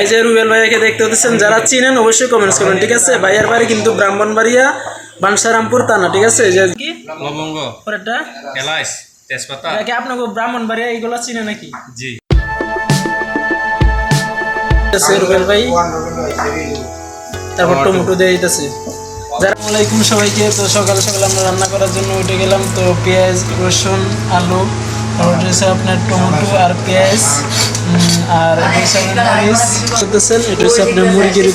এই যে রুবেল ভাইয়াকে দেখতে হতেছেন যারা চিনেন অবশ্যই কমেন্টস করবেন ঠিক আছে? ভাইয়ার বাড়ি কিন্তু ব্রাহ্মণবাড়িয়া বানসারামপুর থানা ঠিক আছে? যে কি? লবঙ্গ। পরেরটা? এলাচ তেজপাতা। দেখে আপনাকে ব্রাহ্মণবাড়িয়া এইগুলো চিনে নাকি? জি। রুবেল ভাই। তারপর টমেটো দিয়ে দিতেছে। যারা আলাইকুম সবাইকে। তো সকালে সকালে আমরা রান্না করার জন্য উঠে গেলাম। তো পেঁয়াজ রসুন আলু আপনার টমেটো আর আর মুরগির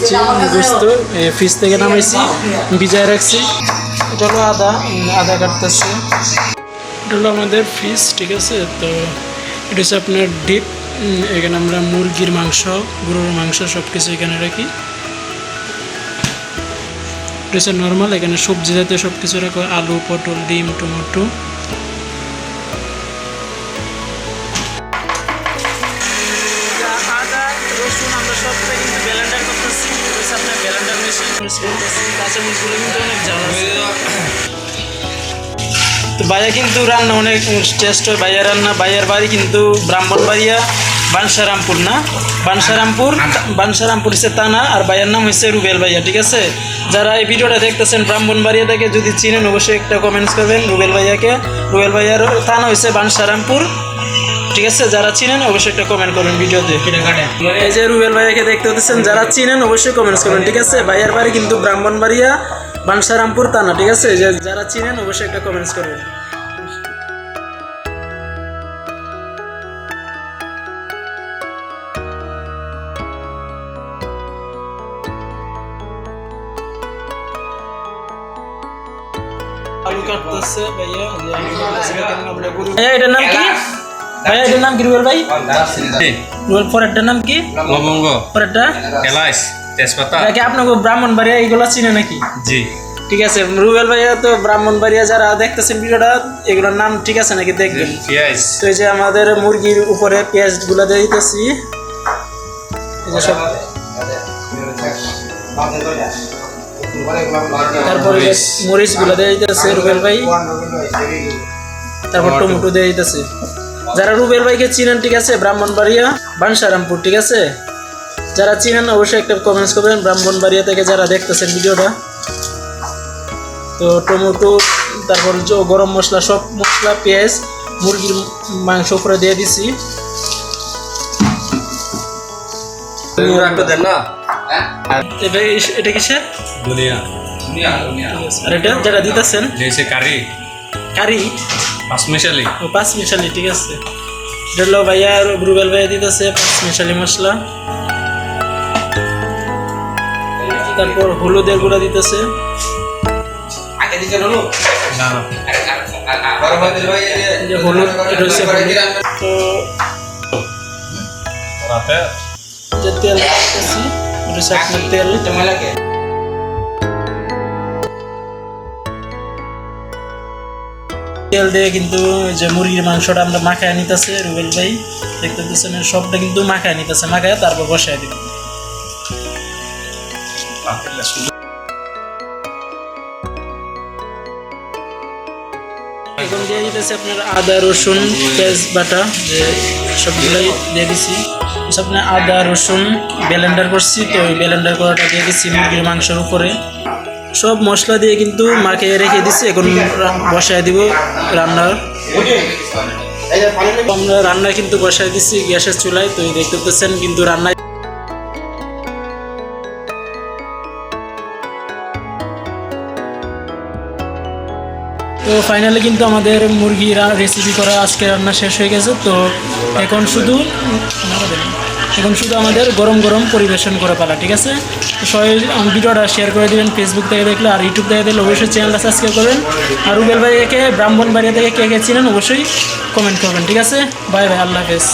থেকে রাখছি এটা হলো আদা আদা এটা হলো আমাদের ঠিক আছে তো এটা হচ্ছে আপনার ডিপ এখানে আমরা মুরগির মাংস গরুর মাংস সব কিছু এখানে রাখি এটা হচ্ছে নর্মাল এখানে সবজি জাতীয় সব কিছু রাখো আলু পটল ডিম টমেটো তো ভাইয়া কিন্তু রান্না অনেক টেস্ট হয় ভাইয়া রান্না, ভাইয়ার বাড়ি কিন্তু ব্রাহ্মণবাড়িয়া, বানসারামপুর না? বানসারামপুর বানসারামপুর হচ্ছে তানা আর ভাইয়ার নাম হচ্ছে রুবেল ভাইয়া, ঠিক আছে? যারা এই ভিডিওটা দেখতেছেন ব্রাহ্মণবাড়িয়া থেকে যদি চিনেন, অবশ্যই একটা কমেন্টস করবেন রুবেল ভাইয়াকে। রুবেল ভাইয়ার থানা হচ্ছে বানসারামপুর। ঠিক আছে যারা চিনেন অবশ্যই একটা কমেন্ট করবেন ভিডিওতে। এই যে রুবেল ভাইয়াকে দেখতে হতেছেন যারা চিনেন অবশ্যই কমেন্টস করবেন ঠিক আছে? ভাইয়ার বাড়ি কিন্তু ব্রাহ্মণবাড়িয়া বানসারামপুর থানা ঠিক আছে? যে যারা চিনেন অবশ্যই একটা কমেন্টস করবেন। আলু কাটতেছে ভাইয়া যে আলু কাটতেছে, এখানে আমরা গরু- ভাইয়া এটার নাম কি? ভাইয়া এটার নাম কি রুবেল ভাই? রুবেল পরেরটার নাম কি? লবঙ্গ। পরেরটা? এলাচ তেজপাতা। দেখে আপনাকে ব্রাহ্মণবাড়িয়া এইগুলো চিনে নাকি? জি। ঠিক আছে রুবেল ভাইয়া তো ব্রাহ্মণবাড়িয়া যারা দেখতেছেন ভিডিওটা এগুলোর নাম ঠিক আছে নাকি দেখবেন? পেঁয়াজ। তো এই যে আমাদের মুরগির উপরে পেঁয়াজগুলা দিয়ে দিতেছি। এই যে সব। তারপরে মরিচ। গুলা দিয়ে দিতেছে রুবেল ভাই। তারপর টমেটো দিয়ে দিতেছে। যারা রুবেল ভাইকে চিনেন ঠিক আছে? ব্রাহ্মণবাড়িয়া বানসারামপুর ঠিক আছে? যারা চিনেন অবশ্যই একটা কমেন্টস করবেন। ব্রাহ্মণবাড়িয়া থেকে যারা দেখতেছেন ভিডিওটা। তো টমেটো তারপর গরম মশলা সব মশলা পেঁয়াজ মুরগির মাংস উপরে দিয়ে দিছি। এটা এটা কিসের দুনিয়া। আর এটা যেটা দিতেছেন? কারি। কারি পাঁচ মিশালি। ও পাঁচ মিশালি ঠিক আছে। এটা ভাইয়া আর রুবেল ভাইয়া দিতেছে পাঁচ মিশালি মশলা। তারপর হলুদের গুঁড়া দিতেছে। না না। এই যে হলুদ এটা হচ্ছে তো রাতে? যে তেল দিতেছি এটা হচ্ছে আপনার তেল। তেল দিয়ে কিন্তু যে মুরগির মাংসটা আমরা মাখায় নিতেছে, রুবেল ভাই। দেখতে পাচ্ছেন সবটা কিন্তু মাখায় নিতেছে, মাখায় তারপর বসায় দিব। এখন দিয়ে দিতেছে আপনার আদা, রসুন পেঁয়াজ বাটা যে সবগুলাই দিয়ে দিছি। সব আপনার আদা, রসুন ব্লেন্ডার করছি, তো ওই ব্লেন্ডার করাটা দিয়ে দিচ্ছি মুরগির মাংসের উপরে। সব মশলা দিয়ে কিন্তু মাখিয়ে রেখে দিচ্ছি এখন বসায় দিব রান্নার। আমরা রান্না কিন্তু বসায় দিচ্ছি গ্যাসের চুলায়, তো দেখতে পাচ্ছেন কিন্তু রান্না তো ফাইনালি কিন্তু আমাদের মুরগি রেসিপি করা আজকে রান্না শেষ হয়ে গেছে, তো এখন শুধু এখন শুধু আমাদের গরম গরম পরিবেশন করে পালা ঠিক আছে? সবাই ভিডিওটা শেয়ার করে দেবেন ফেসবুক থেকে দেখলে আর ইউটিউব থেকে দেখলে অবশ্যই চ্যানেলটা সাবস্ক্রাইব করবেন। আর রুবেল ব্রাহ্মণ বাড়িয়া থেকে কে কে ছিলেন অবশ্যই কমেন্ট করবেন, ঠিক আছে? বাই বাই আল্লাহ হাফেজ।